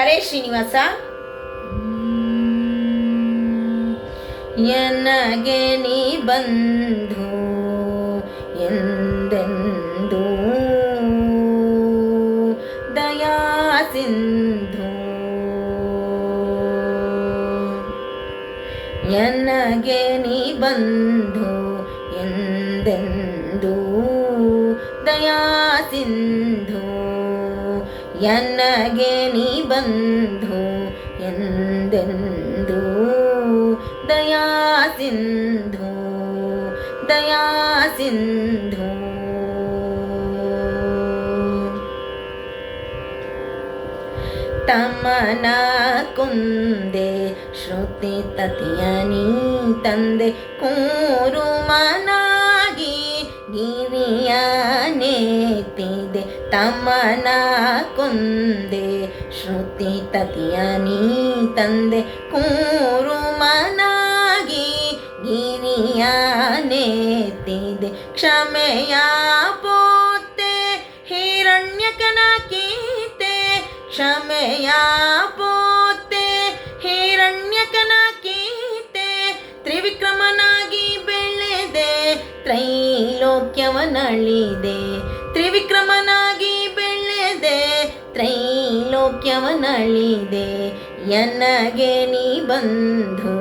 ಹರೇ ಶ್ರೀನಿವಾಸ ಎನಗೆ ನೀ ಬಂಧು ಎಂದೆಂದು? ದಯಾ ಸಿಂಧು. ಎನಗೆ ನೀ ಬಂಧು ಎಂದೆಂದು? ದಯಾ ಸಿಂಧು. ಎನಗೆ ನೀ ಬಂಧು ಎಂದೆಂದು? ದಯಾ ಸಿಂಧು ದಯಾ ಸಿಂಧು. ತಮನ ಕುಂದೆ ಶ್ರುತಿ ತತಿಯ ನೀ ತಂದೆ ಕೂರು ಮನಾಗಿ ಗಿರಿಯ ನೇತಿದೆ ತಮ್ಮನ ಕುಂದೆ, ಶ್ರುತಿ ತತಿಯನಿ ತಂದೆ, ಕೂರು ಮನಾಗಿ ಗಿರಿಯ ನೇತಿದೆ, ಕ್ಷಮೆಯ ಪೋತೆ, ಹಿರಣ್ಯಕನ ಕೀತೆ, ಕ್ಷಮೆಯ ಪೋತೆ, ಹಿರಣ್ಯಕನ ಕೀತೆ, ತ್ರಿವಿಕ್ರಮನಾಗಿ ಬೆಳೆದೆ, ತ್ರೈಲೋಕ್ಯವನಳಿದೆ ತ್ರಿವಿಕ್ರಮನಾಗಿ ಬೆಳೆದೆ, ತ್ರೈಲೋಕ್ಯವನಳಿದೆ, ಎನಗೆ ನೀ ಬಂಧು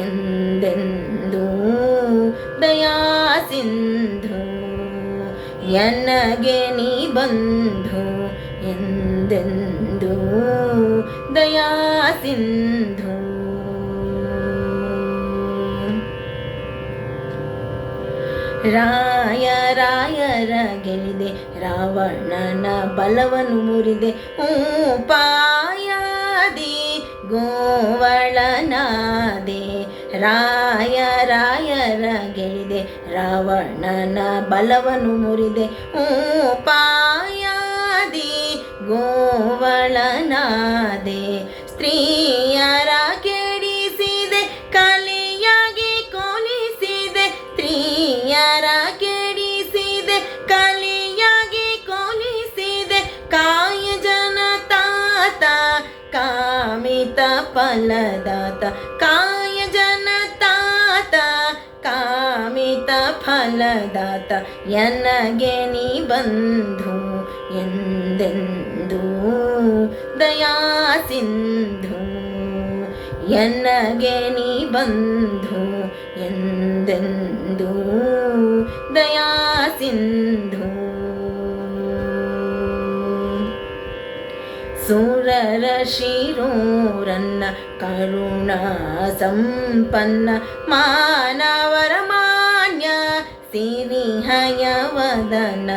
ಎಂದೆಂದು ದಯಾ ಸಿಂಧು ಎನಗೆ ನೀ ಬಂಧು ಎಂದೆಂದು ದಯಾ ಸಿಂಧು ರಾಯ ರಾಯರ ಗೆಲಿದೆ ರಾವಣನ ಬಲವನ್ನು ಮುರಿದೆ. ಉಪಾಯದಿ ಗೋವಳನಾದೆ, ರಾಯ ರಾಯರ ಗೆಲಿದೆ ರಾವಣನ ಬಲವನ್ನು ಮುರಿದೆ. ಉಪಾಯದಿ ಗೋವಳನಾದೆ ಫಲದಾತ ಕಾಯ ಜನತಾತ ಕಾಮಿತ ಫಲದಾತ, ಎನಗೆ ನೀ ಬಂಧು ಎಂದೆಂದು ದಯಾ ಸಿಂಧು, ಎನಗೆ ನೀ ಬಂಧು ಎಂದೆಂದು ದಯಾ ಸಿಂಧು. ಸುರರ ಶಿರೋರನ್ನ ಕರುಣ ಸಂಪನ್ನ ಮಾನವರ ಮಾನ್ಯ ಸಿರಿಹಯವದನ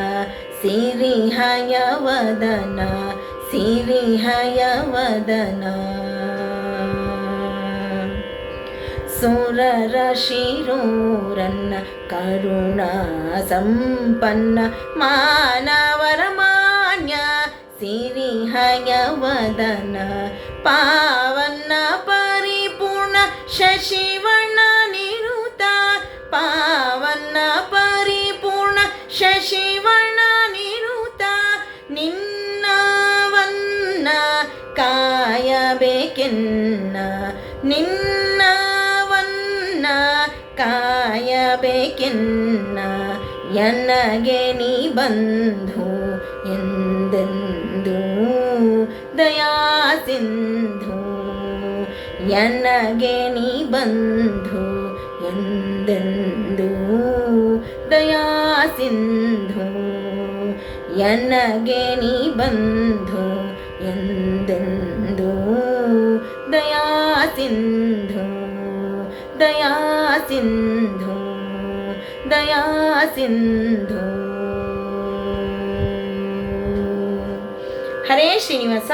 ಸಿರಿಹಯವದನ ಸಿರಿಹಯವದನ. ಸುರರ ಶಿರೋರನ್ನ ಕರುಣ ಸಂಪನ್ನ ಮಾನವರ ಮಾನ್ಯ ಸಿರಿಹಯವದನ ಪಾವನ ಪರಿಪೂರ್ಣ ಶಶಿವಣ್ಣ ನಿರುತ. ಪಾವನ ಪರಿಪೂರ್ಣ ಶಶಿವಣ್ಣ ನಿರುತ. ನಿನ್ನವನ್ನ ಕಾಯಬೇಕೆನ್ನ ನಿನ್ನವನ್ನ ಕಾಯಬೇಕೆನ್ನ ಎನಗೆ ನೀ ಬಂಧು. ಎನಗೆ ನೀ ಬಂಧು ಎಂದೆಂದು? ದಯಾ ಸಿಂಧು, ಎನಗೆ ನೀ ಬಂಧು ಎಂದೆಂದು? ದಯಾ ಸಿಂಧು ದಯಾ ಸಿಂಧು ದಯಾ ಸಿಂಧು. ಹರೇ ಶ್ರೀನಿವಾಸ.